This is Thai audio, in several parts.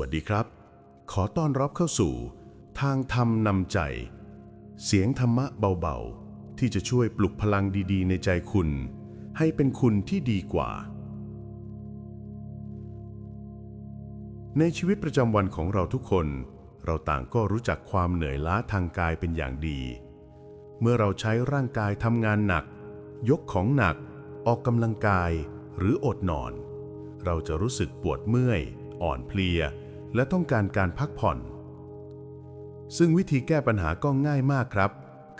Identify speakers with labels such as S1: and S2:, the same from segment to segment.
S1: วัสดีครับ ขอต้อนรับเข้าสู่ ทางธรรมนำใจ เสียงธรรมะเบาๆ ที่จะช่วยปลุกพลังดีๆ ในใจคุณ ให้เป็นคุณที่ดีกว่า ในชีวิตประจำวันของเราทุกคน เราต่างก็รู้จักความเหนื่อยล้าทางกายเป็นอย่างดี เมื่อเราใช้ร่างกายทำงานหนัก ยกของหนัก ออกกำลังกาย หรืออดนอน เราจะรู้สึกปวดเมื่อยอ่อนเพลีย และต้องการการพักผ่อน ซึ่งวิธีแก้ปัญหาก็ง่ายมากครับ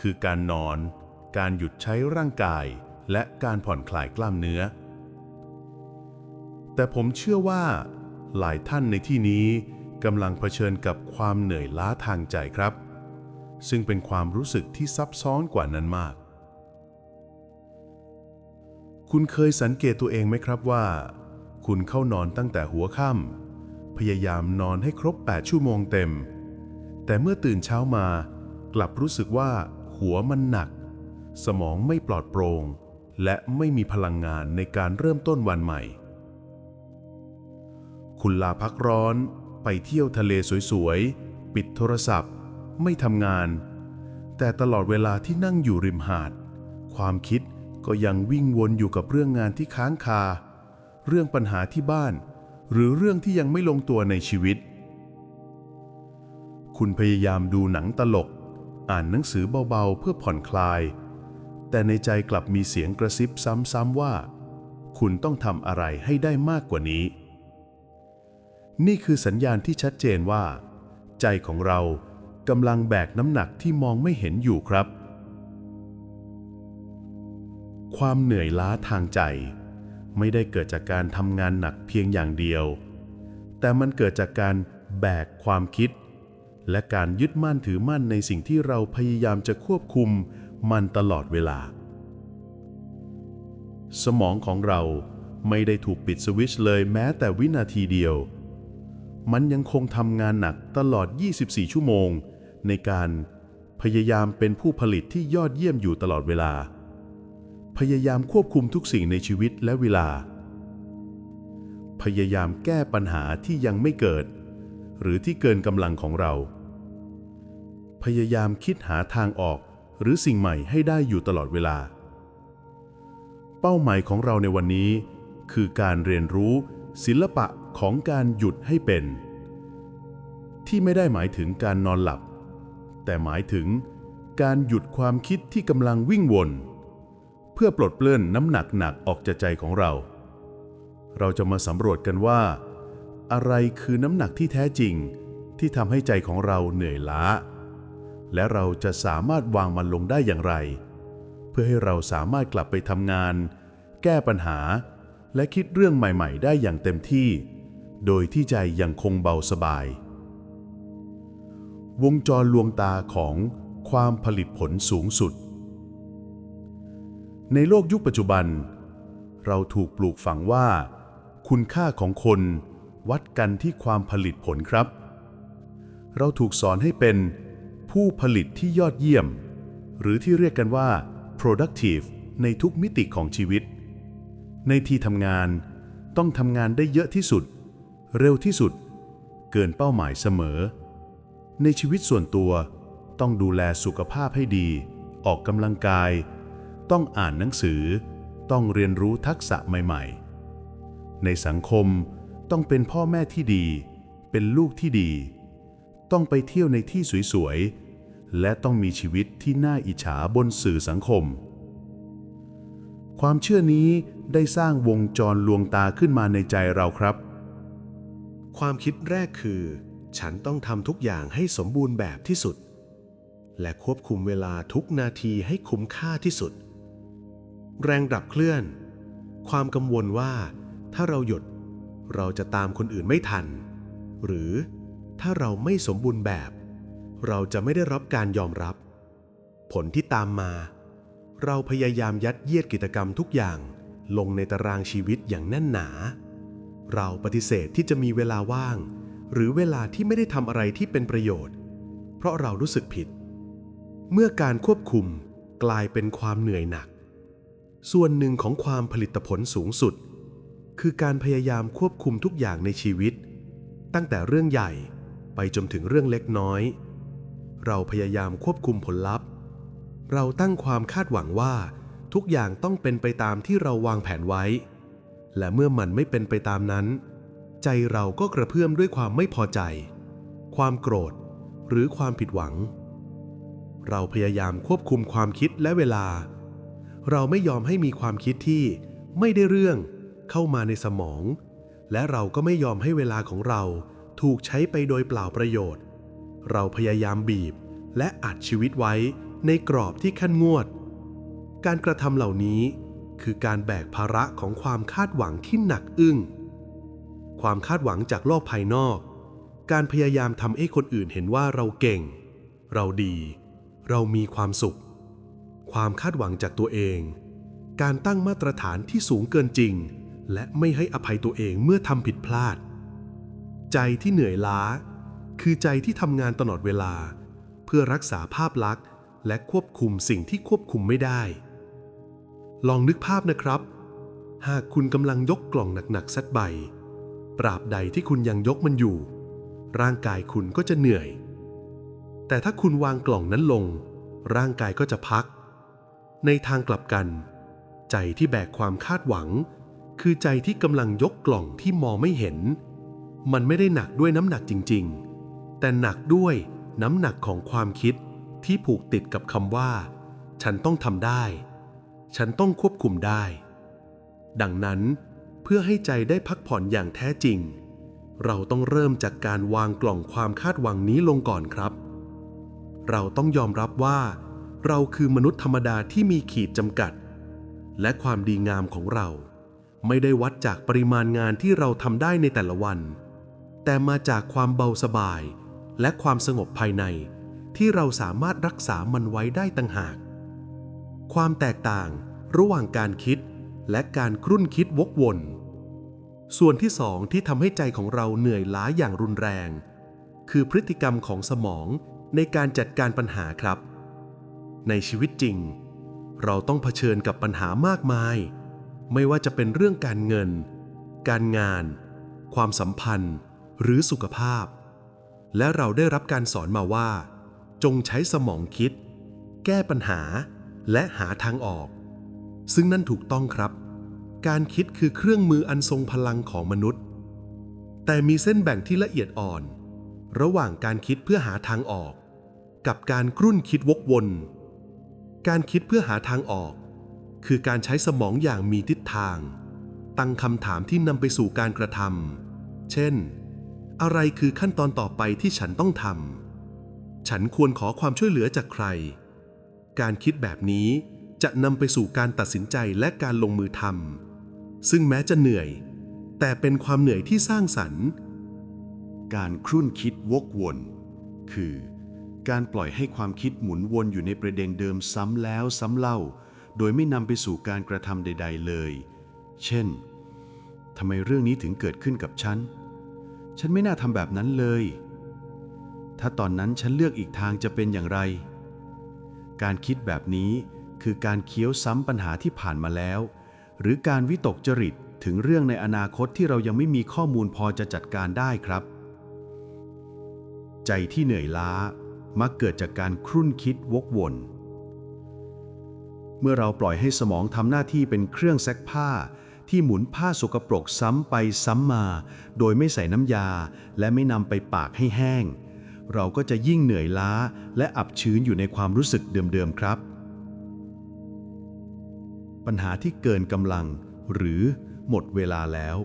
S1: คือการนอน การหยุดใช้ร่างกาย และการผ่อนคลายกล้ามเนื้อ แต่ผมเชื่อว่า หลายท่านในที่นี้กำลังเผชิญกับความเหนื่อยล้าทางใจครับ ซึ่งเป็นความรู้สึกที่ซับซ้อนกว่านั้นมาก คุณเคยสังเกตตัวเองไหมครับว่า คุณเข้านอนตั้งแต่หัวค่ำ พยายามนอนให้ครบ 8 ชั่วโมงเต็ม แต่เมื่อตื่นเช้ามากลับรู้สึกว่าหัวมันหนัก สมองไม่ปลอดโปร่งและไม่มีพลังงานในการเริ่มต้นวันใหม่ คุณลาพักร้อนไปเที่ยวทะเลสวยๆ ปิดโทรศัพท์ ไม่ทำงาน แต่ตลอดเวลาที่นั่งอยู่ริมหาด ความคิดก็ยังวิ่งวนอยู่กับเรื่องงานที่ค้างคา เรื่องปัญหาที่บ้าน หรือเรื่องที่ยังไม่ลงตัวในชีวิต คุณพยายามดูหนังตลก อ่านหนังสือเบาๆ เพื่อผ่อนคลาย แต่ในใจกลับมีเสียงกระซิบซ้ำๆว่า คุณต้องทำอะไรให้ได้มากกว่านี้ นี่คือสัญญาณที่ชัดเจนว่า ใจของเรากำลังแบกน้ำหนักที่มองไม่เห็นอยู่ครับ ความเหนื่อยล้าทางใจ ไม่ได้เกิดจากการทำงานหนักเพียงอย่างเดียว แต่มันเกิดจากการแบกความคิด และการยึดมั่นถือมั่นในสิ่งที่เราพยายามจะควบคุมมันตลอดเวลา สมองของเราไม่ได้ถูกปิดสวิตช์เลยแม้แต่วินาทีเดียว มันยังคงทำงานหนักตลอด 24 ชั่วโมง ในการพยายามเป็นผู้ผลิตที่ยอดเยี่ยมอยู่ตลอดเวลา พยายามควบคุมทุกสิ่งในชีวิตและเวลา พยายามแก้ปัญหาที่ยังไม่เกิด หรือที่เกินกำลังของเรา พยายามคิดหาทางออกหรือสิ่งใหม่ให้ได้อยู่ตลอดเวลา เป้าหมายของเราในวันนี้ คือการเรียนรู้ศิลปะของการหยุดให้เป็น ที่ไม่ได้หมายถึงการนอนหลับ แต่หมายถึงการหยุดความคิดที่กำลังวิ่งวน เพื่อปลดเปลื้อนน้ำหนักหนักออกจากใจของเรา เราจะมาสำรวจกันว่า อะไรคือน้ำหนักที่แท้จริง ที่ทำให้ใจของเราเหนื่อยล้า และเราจะสามารถวางมันลงได้อย่างไร เพื่อให้เราสามารถกลับไปทำงาน แก้ปัญหา และคิดเรื่องใหม่ ๆ ได้อย่างเต็มที่ โดยที่ใจยังคงเบาสบาย วงจรลวงตาของความผลิตผลสูงสุด ในโลกยุคปัจจุบัน เราถูกปลูกฝังว่า คุณค่าของคนวัดกันที่ความผลิตผลครับ เราถูกสอนให้เป็นผู้ผลิตที่ยอดเยี่ยม หรือที่เรียกกันว่า productive ในทุกมิติของชีวิต ในที่ทำงานต้องทำงานได้เยอะที่สุด เร็วที่สุด เกินเป้าหมายเสมอ ในชีวิตส่วนตัวต้องดูแลสุขภาพให้ดี ออกกำลังกาย ต้องอ่านหนังสือ ต้องเรียนรู้ทักษะใหม่ ๆ ในสังคมต้องเป็นพ่อแม่ที่ดี เป็นลูกที่ดี ต้องไปเที่ยวในที่สวยๆ และต้องมีชีวิตที่น่าอิจฉาบนสื่อสังคม ความเชื่อนี้ได้สร้างวงจรลวงตาขึ้นมาในใจเราครับ
S2: ความคิดแรกคือ ฉันต้องทำทุกอย่างให้สมบูรณ์แบบที่สุดและควบคุมเวลาทุกนาทีให้คุ้มค่าที่สุด แรงดับเคลื่อน ความกังวลว่า ถ้าเราหยุด เราจะตามคนอื่นไม่ทัน หรือถ้าเราไม่สมบูรณ์แบบ เราจะไม่ได้รับการยอมรับ ผลที่ตามมา เราพยายามยัดเยียดกิจกรรมทุกอย่างลงในตารางชีวิตอย่างแน่นหนา เราปฏิเสธที่จะมีเวลาว่าง หรือเวลาที่ไม่ได้ทำอะไรที่เป็นประโยชน์ เพราะเรารู้สึกผิด เมื่อการควบคุมกลายเป็นความเหนื่อยหนัก ส่วนหนึ่งของความผลิตผลสูงสุด คือการพยายามควบคุมทุกอย่างในชีวิต ตั้งแต่เรื่องใหญ่ไปจนถึงเรื่องเล็กน้อย เราพยายามควบคุมผลลัพธ์ เราตั้งความคาดหวังว่าทุกอย่างต้องเป็นไปตามที่เราวางแผนไว้ และเมื่อมันไม่เป็นไปตามนั้น ใจเราก็กระเพื่อมด้วยความไม่พอใจ ความโกรธ หรือความผิดหวัง เราพยายามควบคุมความคิดและเวลา เราไม่ยอมให้มีความคิดที่ไม่ได้เรื่องเข้ามาในสมอง และเราก็ไม่ยอมให้เวลาของเราถูกใช้ไปโดยเปล่าประโยชน์ เราพยายามบีบและอัดชีวิตไว้ในกรอบที่ขั้นงวด การกระทำเหล่านี้คือการแบกภาระของความคาดหวังที่หนักอึ้ง ความคาดหวังจากโลกภายนอก การพยายามทำให้คนอื่นเห็นว่าเราเก่ง เราดี เรามีความสุข ความคาดหวังจากตัวเอง การตั้งมาตรฐานที่สูงเกินจริง และไม่ให้อภัยตัวเองเมื่อทำผิดพลาด ใจที่เหนื่อยล้า คือใจที่ทำงานตลอดเวลา เพื่อรักษาภาพลักษณ์ และควบคุมสิ่งที่ควบคุมไม่ได้ ลองนึกภาพนะครับ หากคุณกำลังยกกล่องหนักๆสักใบตราบใดที่คุณยังยกมันอยู่ ร่างกายคุณก็จะเหนื่อยแต่ถ้าคุณวางกล่องนั้นลง ร่างกายก็จะพัก ในทางกลับกัน ใจที่แบกความคาดหวัง คือใจที่กำลังยกกล่องที่มองไม่เห็น มันไม่ได้หนักด้วยน้ำหนักจริง ๆ แต่หนักด้วยน้ำหนักของความคิดที่ผูกติดกับคำว่า ฉันต้องทำได้ ฉันต้องควบคุมได้ ดังนั้นเพื่อให้ใจได้พักผ่อนอย่างแท้จริง เราต้องเริ่มจากการวางกล่องความคาดหวังนี้ลงก่อนครับ เราต้องยอมรับว่า เราคือมนุษย์ธรรมดาที่มีขีดจำกัด และความดีงามของเรา ไม่ได้วัดจากปริมาณงานที่เราทำได้ในแต่ละวัน แต่มาจากความเบาสบาย และความสงบภายใน ที่เราสามารถรักษามันไว้ได้ต่างหาก ความแตกต่างระหว่างการคิดและการครุ่นคิดวกวน ส่วนที่สองที่ทำให้ใจของเราเหนื่อยล้าอย่างรุนแรง คือพฤติกรรมของสมองในการจัดการปัญหาครับ ในชีวิตจริง เราต้องเผชิญกับปัญหามากมาย ไม่ว่าจะเป็นเรื่องการเงิน การงาน ความสัมพันธ์ หรือสุขภาพ และเราได้รับการสอนมาว่า จงใช้สมองคิด แก้ปัญหา และหาทางออก ซึ่งนั่นถูกต้องครับ การคิดคือเครื่องมืออันทรงพลังของมนุษย์ แต่มีเส้นแบ่งที่ละเอียดอ่อน ระหว่างการคิดเพื่อหาทางออกกับการกรุ่นคิดวกวน การคิดเพื่อหาทางออก คือการใช้สมองอย่างมีทิศทาง ตั้งคำถามที่นำไปสู่การกระทำเช่น อะไรคือขั้นตอนต่อไปที่ฉันต้องทำฉันควรขอความช่วยเหลือจากใคร การคิดแบบนี้จะนำไปสู่การตัดสินใจและการลงมือทำซึ่งแม้จะเหนื่อย แต่เป็นความเหนื่อยที่สร้างสรรค์
S3: การครุ่นคิดวกวน คือ การปล่อยให้ความคิดหมุนวนอยู่ในประเด็นเดิมซ้ำแล้วซ้ำเล่า โดยไม่นำไปสู่การกระทำใด ๆ เลย เช่นทำไมเรื่องนี้ถึงเกิดขึ้นกับฉัน ฉันไม่น่าทำแบบนั้นเลย ถ้าตอนนั้นฉันเลือกอีกทางจะเป็นอย่างไร การคิดแบบนี้คือการเคี้ยวซ้ำปัญหาที่ผ่านมาแล้ว หรือการวิตกจริตถึงเรื่องในอนาคตที่เรายังไม่มีข้อมูลพอจะจัดการได้ครับ ใจที่เหนื่อยล้า มักเกิดจากการครุ่นคิดวกวน เมื่อเราปล่อยให้สมองทำหน้าที่เป็นเครื่องแซกผ้า ที่หมุนผ้าสกปรกซ้ำไปซ้ำมา โดยไม่ใส่น้ำยา และไม่นำไปปากให้แห้ง เราก็จะยิ่งเหนื่อยล้าและอับชื้นอยู่ในความรู้สึกเดิมๆครับ ปัญหาที่เกินกำลัง หรือหมดเวลาแล้ว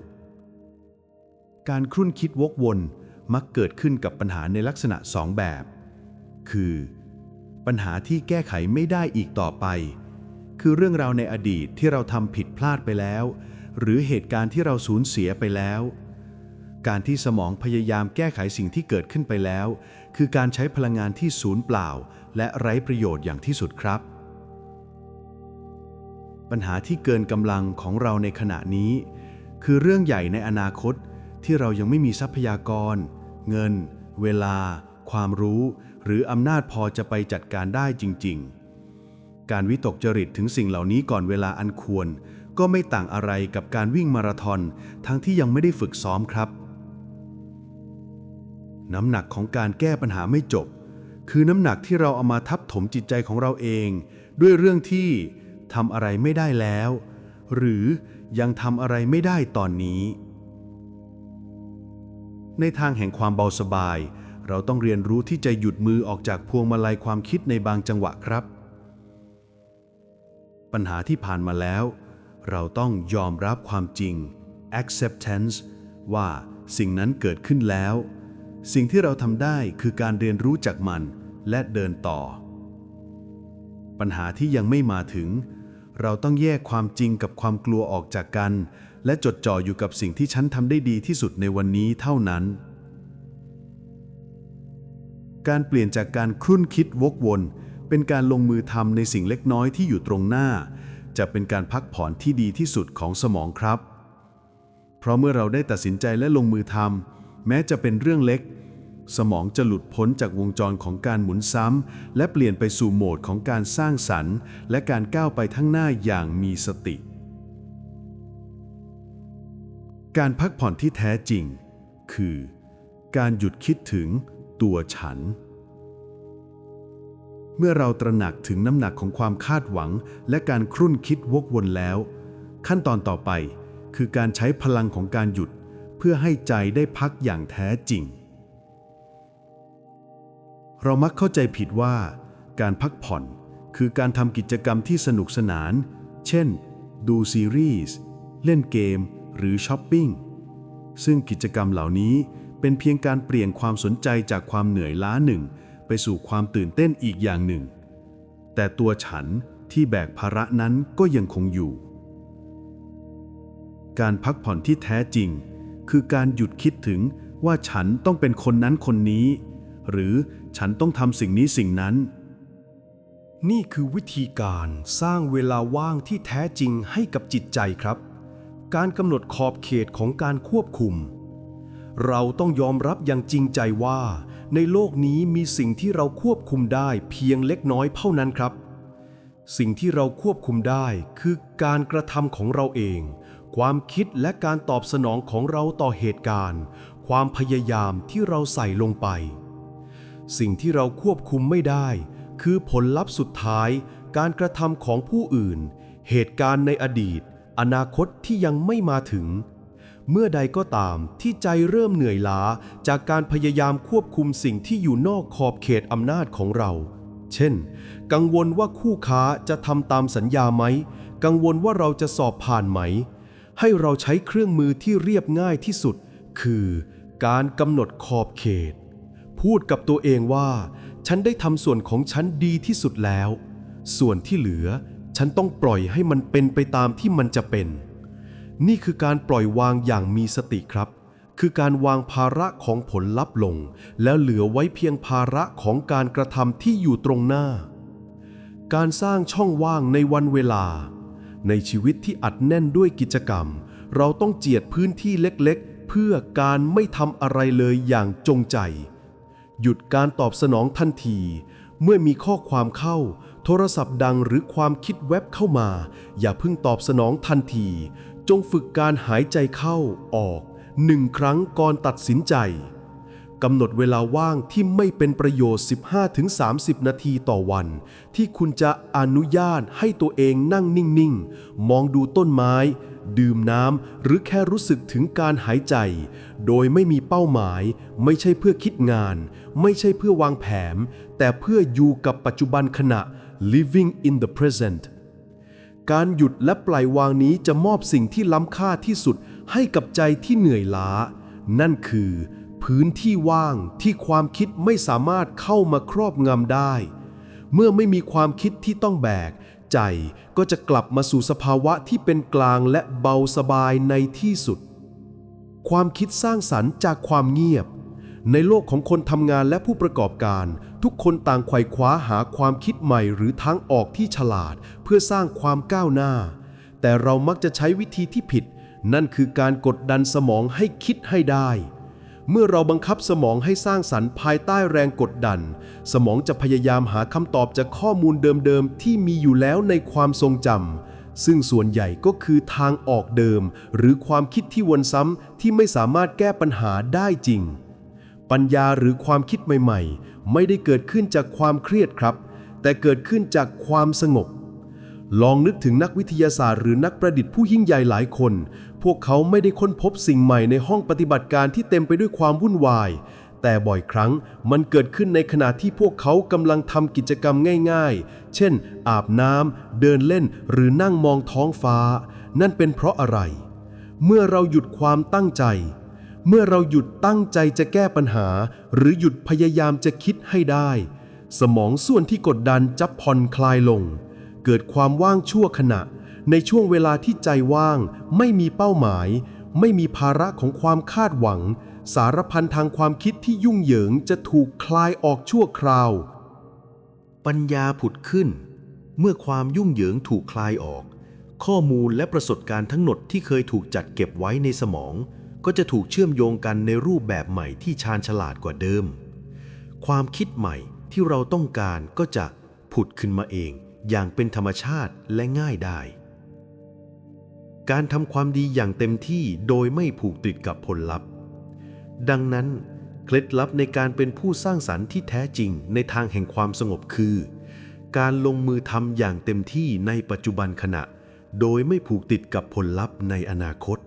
S3: การครุ่นคิดวกวนมักเกิดขึ้นกับปัญหาในลักษณะสองแบบ คือ ปัญหาที่แก้ไขไม่ได้อีกต่อไป คือเรื่องราวในอดีตที่เราทำผิดพลาดไปแล้ว หรือเหตุการณ์ที่เราสูญเสียไปแล้ว การที่สมองพยายามแก้ไขสิ่งที่เกิดขึ้นไปแล้ว คือการใช้พลังงานที่สูญเปล่า และไร้ประโยชน์อย่างที่สุดครับ ปัญหาที่เกินกำลังของเราในขณะนี้ คือเรื่องใหญ่ในอนาคตที่เรายังไม่มีทรัพยากร เงิน เวลา ความรู้ หรืออำนาจพอจะไปจัดการได้จริง ๆ การวิตกจริตถึงสิ่งเหล่านี้ก่อนเวลาอันควร ก็ไม่ต่างอะไรกับการวิ่งมาราธอนทั้งที่ยังไม่ได้ฝึกซ้อมครับ
S4: น้ำหนักของการแก้ปัญหาไม่จบ คือน้ำหนักที่เราเอามาทับถมจิตใจของเราเอง ด้วยเรื่องที่ทำอะไรไม่ได้แล้ว หรือยังทำอะไรไม่ได้ตอนนี้ ในทางแห่งความเบาสบาย เราต้องเรียนรู้ที่จะหยุดมือออกจากพวงมาลัยความคิดในบางจังหวะครับ ปัญหาที่ผ่านมาแล้ว เราต้องยอมรับความจริง acceptance ว่าสิ่งนั้นเกิดขึ้นแล้ว สิ่งที่เราทำได้คือการเรียนรู้จากมันและเดินต่อ ปัญหาที่ยังไม่มาถึง เราต้องแยกความจริงกับความกลัวออกจากกัน และจดจ่ออยู่กับสิ่งที่ฉันทำได้ดีที่สุดในวันนี้เท่านั้น การเปลี่ยนจากการครุ่นคิดวกวน เป็นการลงมือทำในสิ่งเล็กน้อยที่อยู่ตรงหน้า จะเป็นการพักผ่อนที่ดีที่สุดของสมองครับ เพราะเมื่อเราได้ตัดสินใจและลงมือทำแม้จะเป็นเรื่องเล็ก สมองจะหลุดพ้นจากวงจรของการหมุนซ้ำและเปลี่ยนไปสู่โหมดของการสร้างสรรค์ และการก้าวไปข้างหน้าอย่างมีสติ การพักผ่อนที่แท้จริง คือ การหยุดคิดถึง ตัวฉัน เมื่อเราตระหนักถึงน้ำหนักของความคาดหวัง และการครุ่นคิดวกวนแล้ว ขั้นตอนต่อไปคือการใช้พลังของการหยุดเพื่อให้ใจได้พักอย่างแท้จริง เรามักเข้าใจผิดว่า การพักผ่อนคือการทำกิจกรรมที่สนุกสนาน เช่น ดูซีรีส์ เล่นเกม หรือช้อปปิ้ง ซึ่งกิจกรรมเหล่านี้ เป็นเพียงการเปลี่ยนความสนใจจากความเหนื่อยล้าหนึ่ง ไปสู่ความตื่นเต้นอีกอย่างหนึ่ง แต่ตัวฉันที่แบกภาระนั้นก็ยังคงอยู่ การพักผ่อนที่แท้จริง คือการหยุดคิดถึงว่าฉันต้องเป็นคนนั้นคนนี้ หรือฉันต้องทำสิ่งนี้สิ่งนั้น
S2: นี่คือวิธีการสร้างเวลาว่างที่แท้จริงให้กับจิตใจครับ การกำหนดขอบเขตของการควบคุม เราต้องยอมรับอย่างจริงใจว่า ในโลกนี้มีสิ่งที่เราควบคุมได้เพียงเล็กน้อยเท่านั้นครับ สิ่งที่เราควบคุมได้คือการกระทำของเราเอง ความคิดและการตอบสนองของเราต่อเหตุการณ์ ความพยายามที่เราใส่ลงไป สิ่งที่เราควบคุมไม่ได้ คือผลลัพธ์สุดท้าย การกระทำของผู้อื่น เหตุการณ์ในอดีต อนาคตที่ยังไม่มาถึง เมื่อใดก็ตามที่ใจเริ่มเหนื่อยล้าจากการพยายามควบคุมสิ่งที่อยู่นอกขอบเขตอำนาจของเรา เช่น กังวลว่าคู่ค้าจะทำตามสัญญาไหม กังวลว่าเราจะสอบผ่านไหม ให้เราใช้เครื่องมือที่เรียบง่ายที่สุด คือการกำหนดขอบเขต พูดกับตัวเองว่า ฉันได้ทำส่วนของฉันดีที่สุดแล้ว ส่วนที่เหลือ ฉันต้องปล่อยให้มันเป็นไปตามที่มันจะเป็น นี่คือการปล่อยวางอย่างมีสติครับ คือการวางภาระของผลลัพธ์ลง แล้วเหลือไว้เพียงภาระของการกระทำที่อยู่ตรงหน้า การสร้างช่องว่างในวันเวลา ในชีวิตที่อัดแน่นด้วยกิจกรรม เราต้องเจียดพื้นที่เล็กๆ เพื่อการไม่ทำอะไรเลยอย่างจงใจ หยุดการตอบสนองทันที เมื่อมีข้อความเข้าโทรศัพท์ดังหรือความคิดแวบเข้ามา อย่าเพิ่งตอบสนองทันที จงฝึกการหายใจเข้าออกหนึ่งครั้งก่อนตัดสินใจกำหนดเวลาว่างที่ไม่เป็นประโยชน์ 15-30 นาทีต่อวัน ที่คุณจะอนุญาตให้ตัวเองนั่งนิ่ง ๆ มองดูต้นไม้ ดื่มน้ำ หรือแค่รู้สึกถึงการหายใจ โดยไม่มีเป้าหมาย ไม่ใช่เพื่อคิดงาน ไม่ใช่เพื่อวางแผน แต่เพื่ออยู่กับปัจจุบันขณะ living in the present การหยุดและปล่อยวางนี้จะมอบสิ่งที่ล้ำค่าที่สุดให้กับใจที่เหนื่อยล้า นั่นคือ พื้นที่ว่างที่ความคิดไม่สามารถเข้ามาครอบงำได้ เมื่อไม่มีความคิดที่ต้องแบก ใจก็จะกลับมาสู่สภาวะที่เป็นกลางและเบาสบายในที่สุด ความคิดสร้างสรรค์จากความเงียบ ในโลกของคนทำงานและผู้ประกอบการ ทุกคนต่างไขว่คว้าหาความคิดใหม่หรือทางออกที่ฉลาดเพื่อสร้างความก้าวหน้า แต่เรามักจะใช้วิธีที่ผิด นั่นคือการกดดันสมองให้คิดให้ได้ เมื่อเราบังคับสมองให้สร้างสรรค์ภายใต้แรงกดดัน สมองจะพยายามหาคำตอบจากข้อมูลเดิมๆที่มีอยู่แล้วในความทรงจำซึ่งส่วนใหญ่ก็คือทางออกเดิม หรือความคิดที่วนซ้ำที่ไม่สามารถแก้ปัญหาได้จริง
S5: ปัญญาหรือความคิดใหม่ๆ ไม่ได้เกิดขึ้นจากความเครียดครับ แต่เกิดขึ้นจากความสงบ ลองนึกถึงนักวิทยาศาสตร์หรือนักประดิษฐ์ผู้ยิ่งใหญ่หลายคน พวกเขาไม่ได้ค้นพบสิ่งใหม่ในห้องปฏิบัติการที่เต็มไปด้วยความวุ่นวาย แต่บ่อยครั้งมันเกิดขึ้นในขณะที่พวกเขากำลังทำกิจกรรมง่าย ๆ เช่น อาบน้ำเดินเล่น หรือนั่งมองท้องฟ้า นั่นเป็นเพราะอะไร เมื่อเราหยุดความตั้งใจ เมื่อเราหยุดตั้งใจจะแก้ปัญหา หรือหยุดพยายามจะคิดให้ได้ สมองส่วนที่กดดันจะผ่อนคลายลง เกิดความว่างชั่วขณะ ในช่วงเวลาที่ใจว่าง ไม่มีเป้าหมาย ไม่มีภาระของความคาดหวัง สารพันทางความคิดที่ยุ่งเหยิงจะถูกคลายออกชั่วคราว
S2: ปัญญาผุดขึ้น เมื่อความยุ่งเหยิงถูกคลายออก ข้อมูลและประสบการณ์ทั้งหมดที่เคยถูกจัดเก็บไว้ในสมอง ก็จะถูกเชื่อมโยงกันในรูปแบบใหม่ที่ชาญฉลาดกว่าเดิม ความคิดใหม่ที่เราต้องการก็จะผุดขึ้นมาเองอย่างเป็นธรรมชาติและง่ายได้ การทำความดีอย่างเต็มที่โดยไม่ผูกติดกับผลลัพธ์ ดังนั้น เคล็ดลับในการเป็นผู้สร้างสรรค์ที่แท้จริงในทางแห่งความสงบคือ การลงมือทำอย่างเต็มที่ในปัจจุบันขณะ โดยไม่ผูกติดกับผลลัพธ์ในอนาคต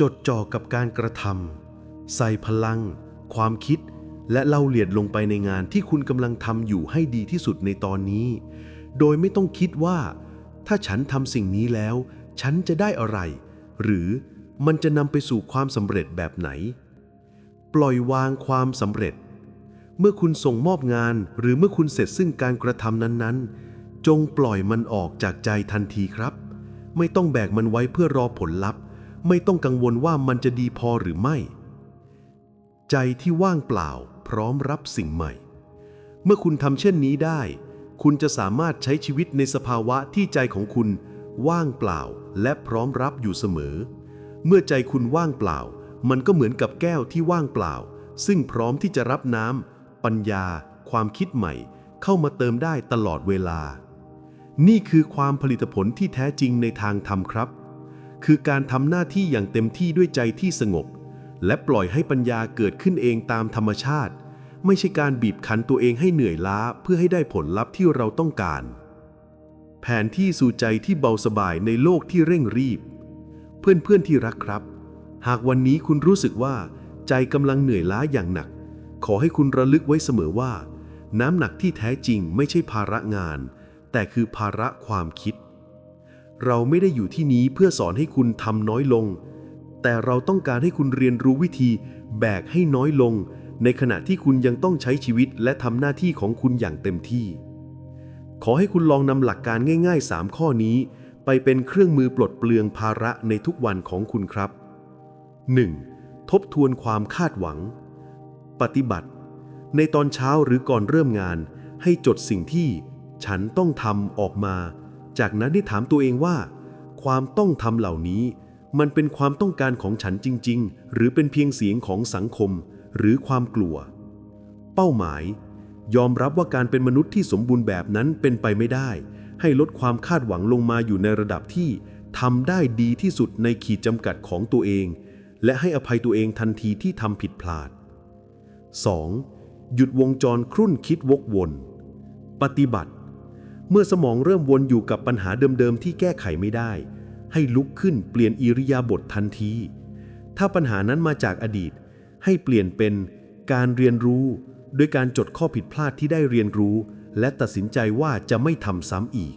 S2: จดจ่อกับการกระทำใส่พลัง ความคิด และเล่าเลียดลงไปในงานที่คุณกำลังทำอยู่ให้ดีที่สุดในตอนนี้ โดยไม่ต้องคิดว่า ถ้าฉันทำสิ่งนี้แล้ว ฉันจะได้อะไร หรือมันจะนำไปสู่ความสำเร็จแบบไหน ปล่อยวางความสำเร็จ เมื่อคุณส่งมอบงานหรือเมื่อคุณเสร็จซึ่งการกระทำนั้นๆ จงปล่อยมันออกจากใจทันทีครับ ไม่ต้องแบกมันไว้เพื่อรอผลลัพธ์ ไม่ต้องกังวลว่ามันจะดีพอหรือไม่ ใจที่ว่างเปล่าพร้อมรับสิ่งใหม่ เมื่อคุณทำเช่นนี้ได้ คุณจะสามารถใช้ชีวิตในสภาวะที่ใจของคุณ ว่างเปล่าและพร้อมรับอยู่เสมอ เมื่อใจคุณว่างเปล่า มันก็เหมือนกับแก้วที่ว่างเปล่า ซึ่งพร้อมที่จะรับน้ำปัญญา ความคิดใหม่ เข้ามาเติมได้ตลอดเวลา นี่คือความผลิตผลที่แท้จริงในทางธรรมครับ คือการทำหน้าที่อย่างเต็มที่ด้วยใจที่สงบ และปล่อยให้ปัญญาเกิดขึ้นเองตามธรรมชาติ ไม่ใช่การบีบคั้นตัวเองให้เหนื่อยล้าเพื่อให้ได้ผลลัพธ์ที่เราต้องการ แผนที่สู่ใจที่เบาสบายในโลกที่เร่งรีบ เพื่อนๆที่รักครับ หากวันนี้คุณรู้สึกว่า ใจกำลังเหนื่อยล้าอย่างหนัก ขอให้คุณระลึกไว้เสมอว่า น้ำหนักที่แท้จริงไม่ใช่ภาระงาน แต่คือภาระความคิด เราไม่ได้อยู่ที่นี้เพื่อสอนให้คุณทำน้อยลง แต่เราต้องการให้คุณเรียนรู้วิธีแบกให้น้อยลง ในขณะที่คุณยังต้องใช้ชีวิตและทำหน้าที่ของคุณอย่างเต็มที่ ขอให้คุณลองนำหลักการง่ายๆ 3 ข้อนี้ ไปเป็นเครื่องมือปลดเปลืองภาระในทุกวันของคุณครับ 1. ทบทวนความคาดหวัง ปฏิบัติ ในตอนเช้าหรือก่อนเริ่มงาน ให้จดสิ่งที่ ฉันต้องทำออกมา จากนั้นได้ถามตัวเองว่า ความต้องทำเหล่านี้ มันเป็นความต้องการของฉันจริง ๆ หรือเป็นเพียงเสียงของสังคม หรือความกลัว เป้าหมาย ยอมรับว่าการเป็นมนุษย์ที่สมบูรณ์แบบนั้นเป็นไปไม่ได้ ให้ลดความคาดหวังลงมาอยู่ในระดับที่ทำได้ดีที่สุดในขีดจำกัดของตัวเอง และให้อภัยตัวเองทันทีที่ทำผิดพลาด 2. หยุดวงจรครุ่นคิดวกวน ปฏิบัติ เมื่อสมองเริ่มวนอยู่กับปัญหาเดิมๆที่แก้ไขไม่ได้ ให้ลุกขึ้นเปลี่ยนอิริยาบถทันที ถ้าปัญหานั้นมาจากอดีต ให้เปลี่ยนเป็นการเรียนรู้ โดยการจดข้อผิดพลาดที่ได้เรียนรู้ และตัดสินใจว่าจะไม่ทำซ้ำอีก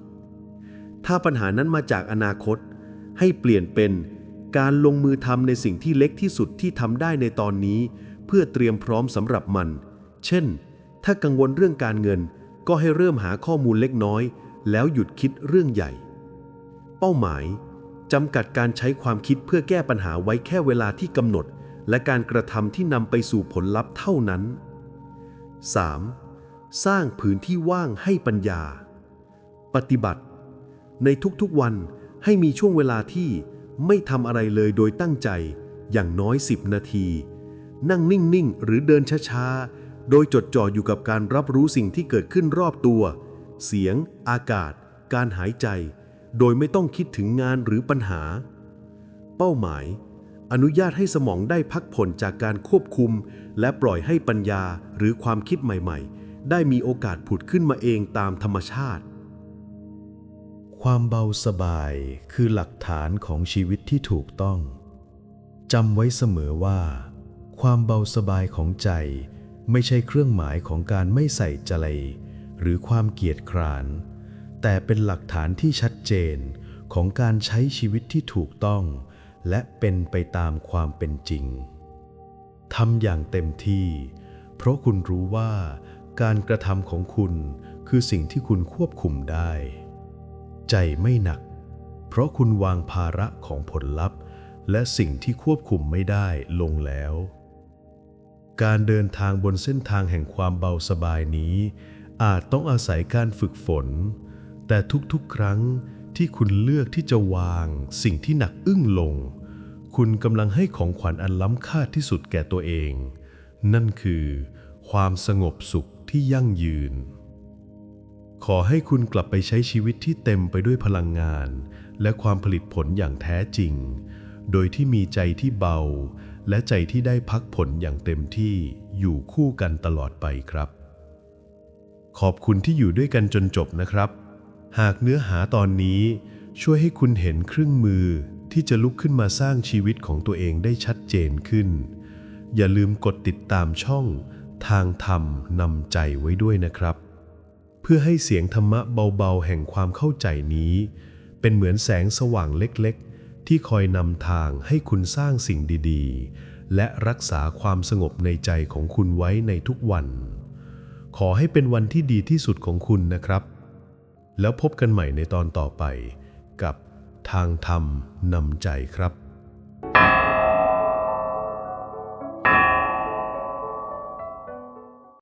S2: ถ้าปัญหานั้นมาจากอนาคต ให้เปลี่ยนเป็นการลงมือทำในสิ่งที่เล็กที่สุดที่ทำได้ในตอนนี้ เพื่อเตรียมพร้อมสำหรับมัน เช่น ถ้ากังวลเรื่องการเงิน ก็ให้เริ่มหาข้อมูลเล็กน้อย แล้วหยุดคิดเรื่องใหญ่ เป้าหมายจำกัดการใช้ความคิดเพื่อแก้ปัญหาไว้แค่เวลาที่กำหนด และการกระทำที่นำไปสู่ผลลัพธ์เท่านั้น 3. สร้างพื้นที่ว่างให้ปัญญา ปฏิบัติ ในทุกๆวันให้มีช่วงเวลาที่ไม่ทำอะไรเลยโดยตั้งใจอย่างน้อย 10 นาที นั่งนิ่ง ๆ หรือเดินช้า ๆ โดยจดจ่ออยู่กับการรับรู้สิ่งที่เกิดขึ้นรอบตัว เสียง อากาศ การหายใจ โดยไม่ต้องคิดถึงงานหรือปัญหา เป้าหมาย
S6: อนุญาตให้สมองได้พักผ่อนจากการควบคุม และปล่อยให้ปัญญาหรือความคิดใหม่ ๆ ได้มีโอกาสผุดขึ้นมาเองตามธรรมชาติ
S2: ความเบาสบายคือหลักฐานของชีวิตที่ถูกต้องจำไว้เสมอว่า ความเบาสบายของใจ ไม่ใช่เครื่องหมายของการไม่ใส่ใจหรือความเกียจคร้าน แต่เป็นหลักฐานที่ชัดเจนของการใช้ชีวิตที่ถูกต้อง และเป็นไปตามความเป็นจริงทำอย่างเต็มที่ เพราะคุณรู้ว่าการกระทำของคุณคือสิ่งที่คุณควบคุมได้ ใจไม่หนัก เพราะคุณวางภาระของผลลัพธ์ และสิ่งที่ควบคุมไม่ได้ลงแล้ว การเดินทางบนเส้นทางแห่งความเบาสบายนี้ อาจต้องอาศัยการฝึกฝน แต่ทุกๆ ครั้งที่คุณเลือกที่จะวางสิ่งที่หนักอึ้งลง คุณกำลังให้ของขวัญอันล้ำค่าที่สุดแก่ตัวเอง นั่นคือ ความสงบสุขที่ยั่งยืน ขอให้คุณกลับไปใช้ชีวิตที่เต็มไปด้วยพลังงาน และความผลิตผลอย่างแท้จริง โดยที่มีใจที่เบา และใจที่ได้พักผลอย่างเต็มที่อยู่คู่กันตลอดไปครับ ขอบคุณที่อยู่ด้วยกันจนจบนะครับ หากเนื้อหาตอนนี้ช่วยให้คุณเห็นเครื่องมือที่จะลุกขึ้นมาสร้างชีวิตของตัวเองได้ชัดเจนขึ้น อย่าลืมกดติดตามช่องทางธรรมนำใจไว้ด้วยนะครับ เพื่อให้เสียงธรรมะเบาๆ แห่งความเข้าใจนี้ เป็นเหมือนแสงสว่างเล็กๆ ที่คอยนำทางให้คุณสร้างสิ่งดีๆ และรักษาความสงบในใจของคุณไว้ในทุกวัน ขอให้เป็นวันที่ดีที่สุดของคุณนะครับ แล้วพบกันใหม่ในตอนต่อไป กับทางธรรมนำใจครับ